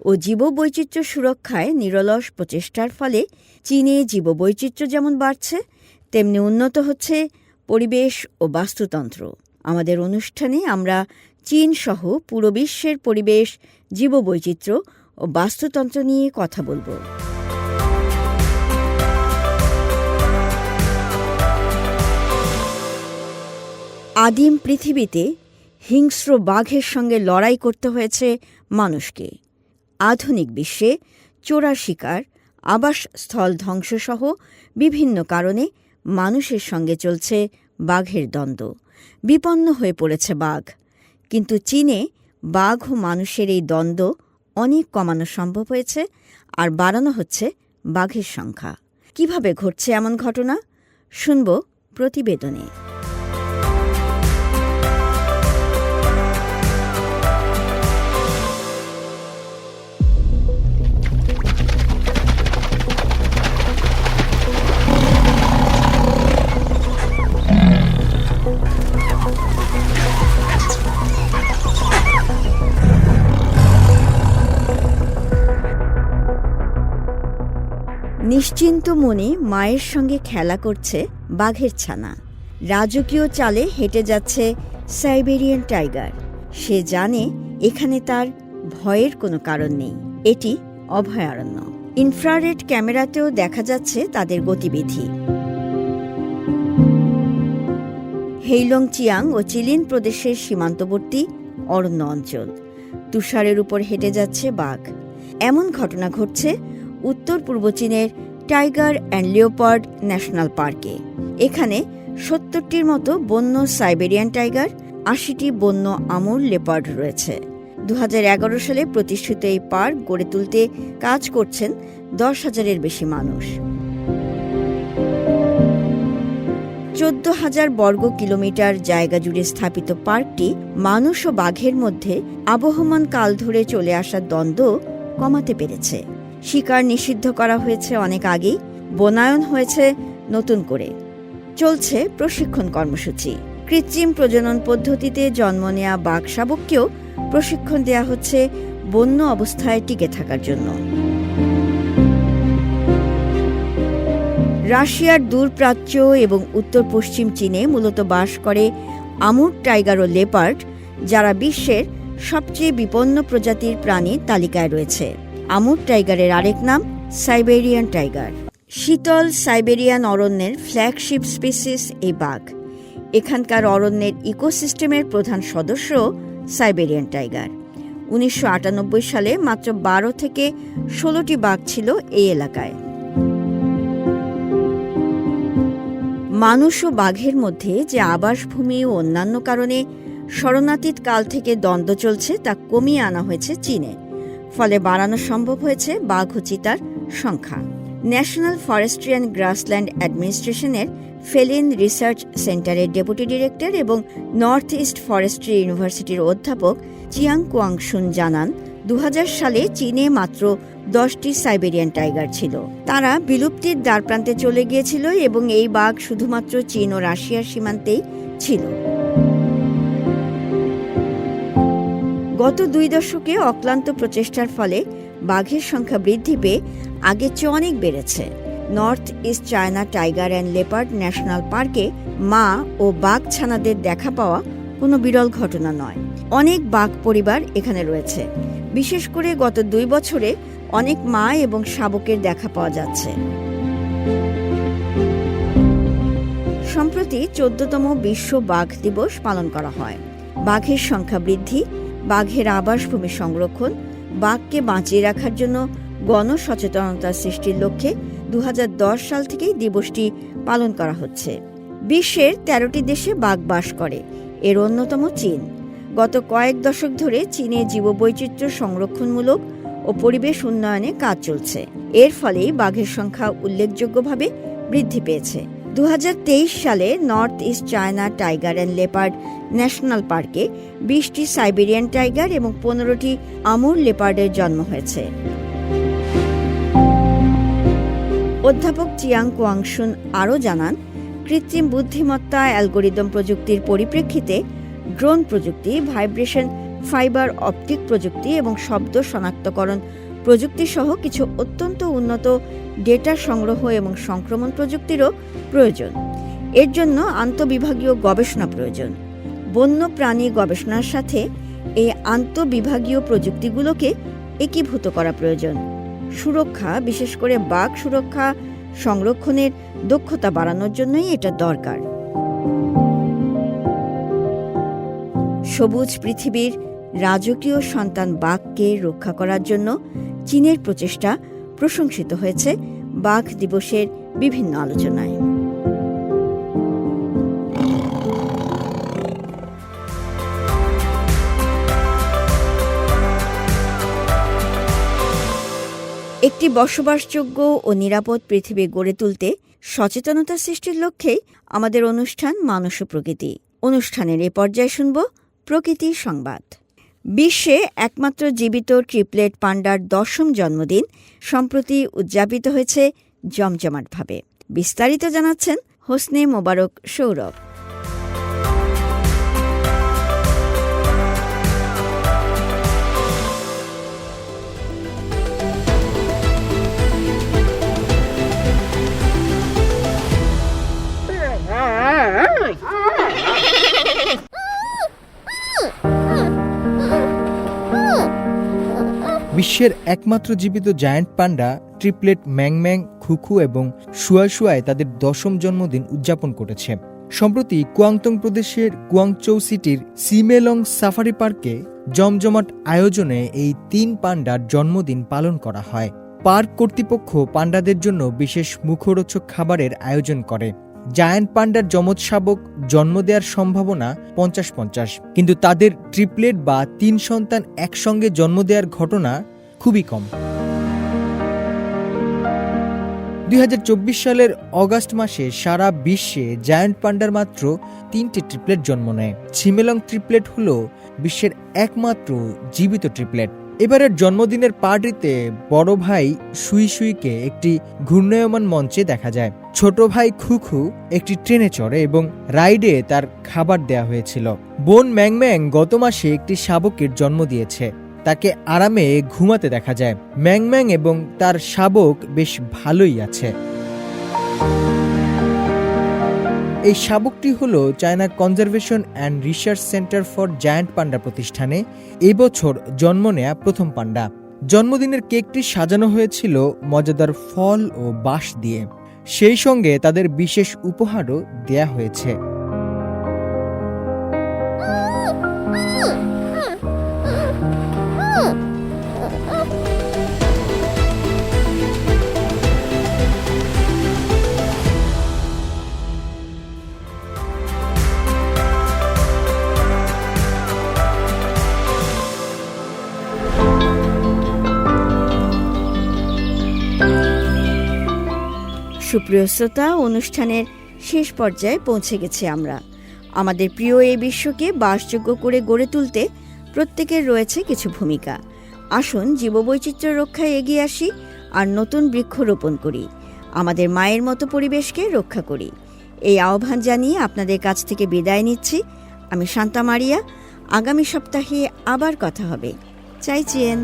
ও জীববৈচিত্র্য সুরক্ষায় নিরলস প্রচেষ্টার ফলে চীনে জীববৈচিত্র্য যেমন বাড়ছে, তেমনি উন্নত হচ্ছে পরিবেশ ও বাস্তুতন্ত্র। আমাদের অনুষ্ঠানে আমরা চীন সহ পুরো বিশ্বের পরিবেশ, জীববৈচিত্র্য ও বাস্তুতন্ত্র নিয়ে কথা বলব। আদিম পৃথিবীতে হিংস্র বাঘের সঙ্গে লড়াই করতে হয়েছে মানুষকে। আধুনিক বিশ্বে চোরা শিকার আবাসস্থল ধ্বংসসহ বিভিন্ন কারণে মানুষের সঙ্গে চলছে বাঘের দ্বন্দ্ব। বিপন্ন হয়ে পড়েছে বাঘ। কিন্তু চীনে বাঘ ও মানুষের এই দ্বন্দ্ব অনেক কমানো সম্ভব হয়েছে আর বাড়ানো হচ্ছে বাঘের সংখ্যা। কীভাবে ঘটছে এমন ঘটনা? শুনব প্রতিবেদনে। নিশ্চিন্ত মনে মায়ের সঙ্গে খেলা করছে বাঘের ছানা। রাজকীয় চালে হেঁটে যাচ্ছে সাইবেরিয়ান টাইগার। সে জানে এখানে তার ভয়ের কোনো কারণ নেই। এটি অভয়ারণ্য। ইনফ্রারেড ক্যামেরাতেও দেখা যাচ্ছে তাদের গতিবিধি। হেইলং চিয়াং ও চিলিন প্রদেশের সীমান্তবর্তী অরণ্য অঞ্চল। তুষারের উপর হেঁটে যাচ্ছে বাঘ। এমন ঘটনা ঘটছে উত্তর পূর্ব চীনের টাইগার অ্যান্ড লিওপার্ড ন্যাশনাল পার্কে। এখানে সত্তরটির মতো বন্য সাইবেরিয়ান টাইগার, আশিটি বন্য আমুর লেপার্ড রয়েছে। দু হাজার এগারো সালে প্রতিষ্ঠিত এই পার্ক গড়ে তুলতে কাজ করছেন দশ হাজারের বেশি মানুষ। চোদ্দ হাজার বর্গ কিলোমিটার জায়গা জুড়ে স্থাপিত পার্কটি মানুষ ও বাঘের মধ্যে আবহমান কাল ধরে চলে আসা দ্বন্দ্ব কমাতে পেরেছে। শিকার নিষিদ্ধ করা হয়েছে অনেক আগেই, বনায়ন হয়েছে নতুন করে। চলছে প্রশিক্ষণ কর্মসূচি। কৃত্রিম প্রজনন পদ্ধতিতে জন্ম নেয়া বাঘ শাবককেও প্রশিক্ষণ দেয়া হচ্ছে বন্য অবস্থায় টিকে থাকার জন্য। রাশিয়ার দূরপ্রাচ্য এবং উত্তর পশ্চিম চীনে মূলত বাস করে আমুর টাইগার ও লেপার্ড, যারা বিশ্বের সবচেয়ে বিপন্ন প্রজাতির প্রাণীর তালিকায় রয়েছে। আমুর টাইগারের আরেক নাম সাইবেরিয়ান টাইগার। শীতল সাইবেরিয়ান অরণ্যের ফ্ল্যাগশিপ স্পিসিস এই বাঘ। এখানকার অরণ্যের ইকোসিস্টেমের প্রধান সদস্য সাইবেরিয়ান টাইগার। উনিশশো আটানব্বই সালে মাত্র বারো থেকে ষোলোটি বাঘ ছিল এই এলাকায়। মানুষ ও বাঘের মধ্যে যে আবাসভূমি ও অন্যান্য কারণে শরণাতীত কাল থেকে দ্বন্দ্ব চলছে তা কমিয়ে আনা হয়েছে চীনে। ফলে বাড়ানো সম্ভব হয়েছে বাঘ ও চিতার সংখ্যা। ন্যাশনাল ফরেস্ট্রি অ্যান্ড গ্রাসল্যান্ড অ্যাডমিনিস্ট্রেশনের ফেলিন রিসার্চ সেন্টারের ডেপুটি ডিরেক্টর এবং নর্থ ইস্ট ফরেস্ট্রি ইউনিভার্সিটির অধ্যাপক চিয়াং কোয়াংশুন জানান দু হাজার সালে চীনে মাত্র দশটি সাইবেরিয়ান টাইগার ছিল। তারা বিলুপ্তির দ্বারপ্রান্তে চলে গিয়েছিল এবং এই বাঘ শুধুমাত্র চীন ও রাশিয়ার সীমান্তেই ছিল। গত দুই দশকে অক্লান্ত প্রচেষ্টার ফলে বাঘের সংখ্যা বৃদ্ধি পেয়ে আগের চেয়ে অনেক বেড়েছে। North east China tiger and leopard national পার্কে মা ও বাঘ ছানাদের দেখা পাওয়া কোনো বিরল ঘটনা নয়। অনেক বাঘ পরিবার এখানে রয়েছে। বিশেষ করে গত দুই বছরে অনেক মা এবং শাবকের দেখা পাওয়া যাচ্ছে। সম্প্রতি চোদ্দতম বিশ্ব বাঘ দিবস পালন করা হয়। বাঘের সংখ্যা বৃদ্ধি বাঘের আবাসভূমি সংরক্ষণ, বাঘকে বাঁচিয়ে রাখার জন্য গণসচেতনতা সৃষ্টির লক্ষ্যে দু হাজার দশ সাল থেকেই দিবসটি পালন করা হচ্ছে। বিশ্বের তেরোটি দেশে বাঘ বাস করে, এর অন্যতম চীন। গত কয়েক দশক ধরে চীনে জীববৈচিত্র্য সংরক্ষণমূলক ও পরিবেশ উন্নয়নে কাজ চলছে। এর ফলেই বাঘের সংখ্যা উল্লেখযোগ্যভাবে বৃদ্ধি পেয়েছে। দু হাজার তেইশ সালে north east China tiger and leopard national পার্কে বিশটি সাইবেরিয়ান টাইগার এবং পনেরোটি আমুর লেপার্ডের জন্ম হয়েছে। অধ্যাপক চিয়াং কোয়াংশুন আরও জানান, কৃত্রিম বুদ্ধিমত্তা অ্যালগোরিদম প্রযুক্তির পরিপ্রেক্ষিতে ড্রোন প্রযুক্তি, ভাইব্রেশন, ফাইবার অপটিক প্রযুক্তি এবং শব্দ শনাক্তকরণ প্রযুক্তি সহ কিছু অত্যন্ত উন্নত ডেটা সংগ্রহ এবং সংক্রমণ প্রযুক্তিরও প্রয়োজন। এর জন্য আন্তবিভাগীয় গবেষণা প্রয়োজন। বন্য প্রাণী গবেষণার সাথে এই আন্তবিভাগীয় প্রযুক্তিগুলোকে একীভূত করা প্রয়োজন। সুরক্ষা, বিশেষ করে বাঘ সুরক্ষা সংরক্ষণের দক্ষতা বাড়ানোর জন্যই এটা দরকার। সবুজ পৃথিবীর রাজকীয় সন্তান বাঘকে রক্ষা করার জন্য চীনের প্রচেষ্টা প্রশংসিত হয়েছে বাঘ দিবসের বিভিন্ন আলোচনায়। একটি বসবাসযোগ্য ও নিরাপদ পৃথিবী গড়ে তুলতে সচেতনতা সৃষ্টির লক্ষ্যেই আমাদের অনুষ্ঠান মানস প্রকৃতি অনুষ্ঠানের এ পর্যায়ে শুনব প্রকৃতি সংবাদ। বিশ্বে একমাত্র জীবিত ট্রিপলেট পান্ডার দশম জন্মদিন সম্প্রতি উদযাপিত হয়েছে জমজমাটভাবে। বিস্তারিত জানাচ্ছেন হোসনে মোবারক সৌরভ। বিশ্বের একমাত্র জীবিত জায়ান্ট পান্ডা, ট্রিপলেট ম্যাংম্যাং খুখু এবং শুয়াশুয়ায় তাদের দশম জন্মদিন উদযাপন করেছে। সম্প্রতি কুয়াংতং প্রদেশের কুয়াংচৌ সিটির সিমেলং সাফারি পার্কে জমজমাট আয়োজনে এই তিন পান্ডার জন্মদিন পালন করা হয়। পার্ক কর্তৃপক্ষ পান্ডাদের জন্য বিশেষ মুখরোচক খাবারের আয়োজন করে। জায়ান্ট পান্ডার যমজ শাবক জন্ম দেওয়ার সম্ভাবনা পঞ্চাশ পঞ্চাশ কিন্তু তাদের ট্রিপলেট বা তিন সন্তান একসঙ্গে জন্ম দেওয়ার ঘটনা খুবই কম। দুই হাজার চব্বিশ সালের অগাস্ট মাসে সারা বিশ্বে জায়ান্ট পান্ডার মাত্র তিনটি ট্রিপলেট জন্ম নেয়। ছিমেলং ট্রিপলেট হল বিশ্বের একমাত্র জীবিত ট্রিপলেট। এবারের জন্মদিনের পার্টিতে বড় ভাই সুই সুইকে একটি ঘূর্ণায়মান মঞ্চে দেখা যায়। ছোট ভাই খুখু একটি ট্রেনে চড়ে এবং রাইডে তার খাবার দেয়া হয়েছিল। বোন ম্যাংম্যাং গত মাসে একটি শাবকের জন্ম দিয়েছে। তাকে আরামে ঘুমাতে দেখা যায়। ম্যাংম্যাং এবং তার শাবক বেশ ভালোই আছে। এই শাবকটি হল China conservation and research centre for giant panda প্রতিষ্ঠানে এবছর জন্ম নেয়া প্রথম পান্ডা। জন্মদিনের কেকটি সাজানো হয়েছিল মজাদার ফল ও বাঁশ দিয়ে। সেই সঙ্গে তাদের বিশেষ উপহারও দেয়া হয়েছে। সুপ্রিয় শ্রোতা, অনুষ্ঠানের শেষ পর্যায়ে পৌঁছে গেছি আমরা। আমাদের প্রিয় এই বিশ্বকে বাসযোগ্য করে গড়ে তুলতে প্রত্যেকের রয়েছে কিছু ভূমিকা। আসুন জীববৈচিত্র্য রক্ষায় এগিয়ে আসি আর নতুন বৃক্ষ রোপণ করি। আমাদের মায়ের মতো পরিবেশকে রক্ষা করি। এই আহ্বান জানিয়ে আপনাদের কাছ থেকে বিদায় নিচ্ছি। আমি শান্তা মারিয়া। আগামী সপ্তাহে আবার কথা হবে। চাইছেন